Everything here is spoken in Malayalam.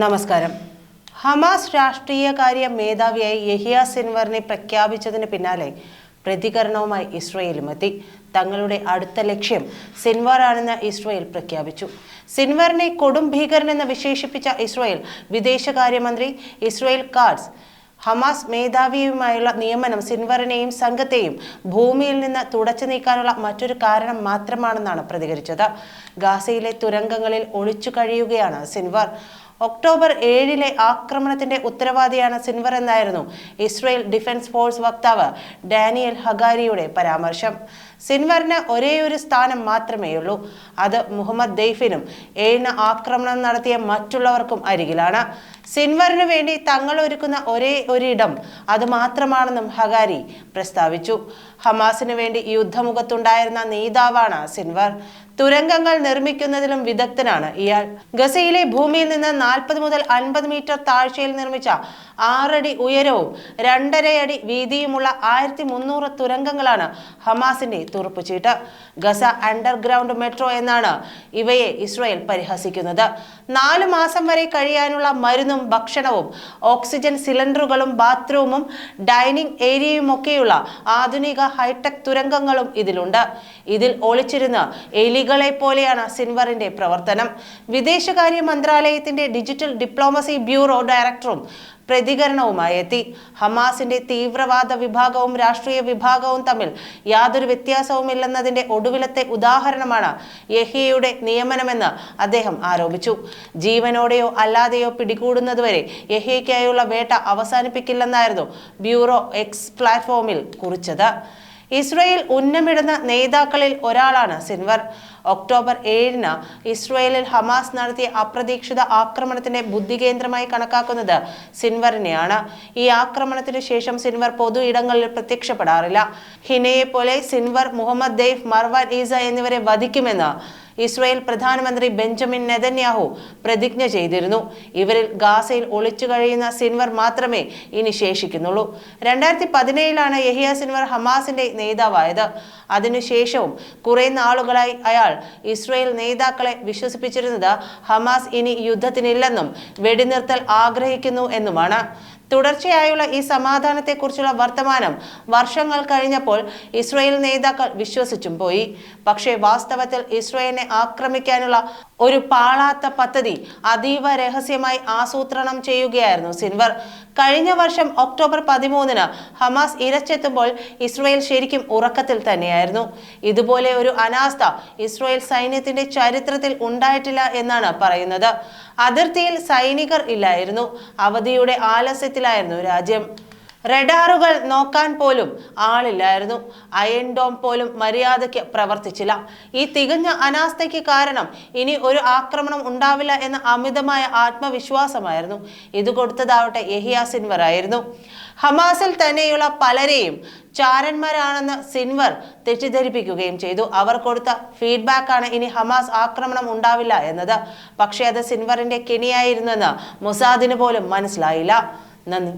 നമസ്കാരം. ഹമാസ് രാഷ്ട്രീയകാര്യ മേധാവിയായി യഹിയ സിൻവറിനെ പ്രഖ്യാപിച്ചതിന് പിന്നാലെ പ്രതികരണവുമായി ഇസ്രയേലും എത്തി. തങ്ങളുടെ അടുത്ത ലക്ഷ്യം സിൻവാറാണെന്ന് ഇസ്രയേൽ പ്രഖ്യാപിച്ചു. സിൻവറിനെ കൊടും ഭീകരനെന്ന് വിശേഷിപ്പിച്ച ഇസ്രയേൽ വിദേശകാര്യമന്ത്രി ഇസ്രയേൽ കാർഡ്സ് ഹമാസ് മേധാവിയുമായുള്ള നിയമനം സിൻവറിനെയും സംഘത്തെയും ഭൂമിയിൽ നിന്ന് തുടച്ചു നീക്കാനുള്ള മറ്റൊരു കാരണം മാത്രമാണെന്നാണ് പ്രതികരിച്ചത്. ഗാസയിലെ തുരങ്കങ്ങളിൽ ഒളിച്ചു കഴിയുകയാണ് സിൻവർ. ഒക്ടോബർ ഏഴിലെ ആക്രമണത്തിന്റെ ഉത്തരവാദിയാണ് സിൻവർ എന്നായിരുന്നു ഇസ്രയേൽ ഡിഫൻസ് ഫോഴ്സ് വക്താവ് ഡാനിയൽ ഹഗാരിയുടെ പരാമർശം. സിൻവറിന് ഒരേയൊരു സ്ഥാനം മാത്രമേയുള്ളൂ. അത് മുഹമ്മദ് ദെയ്ഫിനും ഏഴിന് ആക്രമണം നടത്തിയ മറ്റുള്ളവർക്കും അരികിലാണ്. സിൻവറിനു വേണ്ടി തങ്ങൾ ഒരുക്കുന്ന ഒരേ ഒരിടം അത് മാത്രമാണെന്നും ഹഗാരി പ്രസ്താവിച്ചു. ഹമാസിനു വേണ്ടി യുദ്ധമുഖത്തുണ്ടായിരുന്ന നേതാവാണ് സിൻവർ. തുരങ്കങ്ങൾ നിർമ്മിക്കുന്നതിലും വിദഗ്ധനാണ് ഇയാൾ. ഗസയിലെ ഭൂമിയിൽ നിന്ന് നാൽപ്പത് മുതൽ അൻപത് മീറ്റർ താഴ്ചയിൽ നിർമ്മിച്ച ആറടി ഉയരവും രണ്ടരയടി വീതിയുമുള്ള ആയിരത്തി മുന്നൂറ് തുരങ്കങ്ങളാണ് ഹമാസിന്റെ തുറപ്പുചീട്ട്. ഗസ അണ്ടർഗ്രൗണ്ട് മെട്രോ എന്നാണ് ഇവയെ ഇസ്രയേൽ പരിഹസിക്കുന്നത്. നാലു മാസം വരെ കഴിയാനുള്ള മരുന്നും ഭക്ഷണവും ഓക്സിജൻ സിലിണ്ടറുകളും ബാത്റൂമും ഡൈനിങ് ഏരിയയുമൊക്കെയുള്ള ആധുനിക ഹൈടെക് തുരങ്കങ്ങളും ഇതിലുണ്ട്. ഇതിൽ ഒളിച്ചിരുന്ന് എലികളെ പോലെയാണ് സിൻവറിന്റെ പ്രവർത്തനം. വിദേശകാര്യ മന്ത്രാലയത്തിന്റെ ഡിജിറ്റൽ ഡിപ്ലോമസി ബ്യൂറോ ഡയറക്ടറും പ്രതികരണവുമായി എത്തി. ഹമാസിന്റെ തീവ്രവാദ വിഭാഗവും രാഷ്ട്രീയ വിഭാഗവും തമ്മിൽ യാതൊരു വ്യത്യാസവുമില്ലെന്നതിന്റെ ഒടുവിലത്തെ ഉദാഹരണമാണ് യഹിയയുടെ നിയമനമെന്ന് അദ്ദേഹം ആരോപിച്ചു. ജീവനോടെയോ അല്ലാതെയോ പിടികൂടുന്നതുവരെ യഹിയയ്ക്കായുള്ള വേട്ട അവസാനിപ്പിക്കില്ലെന്നായിരുന്നു ബ്യൂറോ എക്സ് പ്ലാറ്റ്ഫോമിൽ കുറിച്ചത്. ഇസ്രയേൽ ഉന്നമിടുന്ന നേതാക്കളിൽ ഒരാളാണ് സിൻവർ. ഒക്ടോബർ ഏഴിന് ഇസ്രയേലിൽ ഹമാസ് നടത്തിയ അപ്രതീക്ഷിത ആക്രമണത്തിന്റെ ബുദ്ധികേന്ദ്രമായി കണക്കാക്കുന്നത് സിൻവറിനെയാണ്. ഈ ആക്രമണത്തിന് ശേഷം സിൻവർ പൊതു ഇടങ്ങളിൽ പ്രത്യക്ഷപ്പെടാറില്ല. ഹിനയെ പോലെ Sinwar Mohammed Deif Marwan Issa എന്നിവരെ വധിക്കുമെന്ന് ഇസ്രായേൽ പ്രധാനമന്ത്രി ബെഞ്ചമിൻ നെതന്യാഹു പ്രതിജ്ഞ ചെയ്തിരുന്നു. ഇവരിൽ ഗാസയിൽ ഒളിച്ചു കഴിയുന്ന സിൻവർ മാത്രമേ ഇനി ശേഷിക്കുന്നുള്ളൂ. രണ്ടായിരത്തി പതിനേഴിലാണ് യഹിയ സിൻവർ ഹമാസിന്റെ നേതാവായത്. അതിനുശേഷവും കുറെ നാളുകളായി അയാൾ ഇസ്രയേൽ നേതാക്കളെ വിശ്വസിപ്പിച്ചിരുന്നത് ഹമാസ് ഇനി യുദ്ധത്തിനില്ലെന്നും വെടിനിർത്തൽ ആഗ്രഹിക്കുന്നു എന്നുമാണ്. തുടർച്ചയായുള്ള ഈ സമാധാനത്തെക്കുറിച്ചുള്ള വർത്തമാനം വർഷങ്ങൾ കഴിഞ്ഞപ്പോൾ ഇസ്രയേൽ നേതാക്കൾ വിശ്വസിച്ചും പോയി. പക്ഷേ വാസ്തവത്തിൽ ഇസ്രയേലിനെ ആക്രമിക്കാനുള്ള ഒരു പാളാത്ത പദ്ധതി അതീവ രഹസ്യമായി ആസൂത്രണം ചെയ്യുകയായിരുന്നു സിൻവർ. കഴിഞ്ഞ വർഷം ഒക്ടോബർ പതിമൂന്നിന് ഹമാസ് ഇരച്ചെത്തുമ്പോൾ ഇസ്രയേൽ ശരിക്കും ഉറക്കത്തിൽ തന്നെയായിരുന്നു. ഇതുപോലെ ഒരു അനാസ്ഥ ഇസ്രയേൽ സൈന്യത്തിന്റെ ചരിത്രത്തിൽ ഉണ്ടായിട്ടില്ല എന്നാണ് പറയുന്നത്. അതിർത്തിയിൽ സൈനികർ ഇല്ലായിരുന്നു. അവധിയുടെ ആലസ്യത്തിലായിരുന്നു രാജ്യം. റഡാറുകൾ നോക്കാൻ പോലും ആളില്ലായിരുന്നു. അയൺ ഡോം പോലും മര്യാദയ്ക്ക് പ്രവർത്തിച്ചില്ല. ഈ തികഞ്ഞ അനാസ്ഥയ്ക്ക് കാരണം ഇനി ഒരു ആക്രമണം ഉണ്ടാവില്ല എന്ന അമിതമായ ആത്മവിശ്വാസമായിരുന്നു. ഇത് കൊടുത്തതാവട്ടെ യഹിയ സിൻവർ ആയിരുന്നു. ഹമാസിൽ തന്നെയുള്ള പലരെയും ചാരന്മാരാണെന്ന് സിൻവർ തെറ്റിദ്ധരിപ്പിക്കുകയും ചെയ്തു. അവർ കൊടുത്ത ഫീഡ്ബാക്കാണ് ഇനി ഹമാസ് ആക്രമണം ഉണ്ടാവില്ല എന്നത്. പക്ഷേ അത് സിൻവറിന്റെ കെണിയായിരുന്നെന്ന് മൊസാദിന് പോലും മനസ്സിലായില്ല. നന്ദി.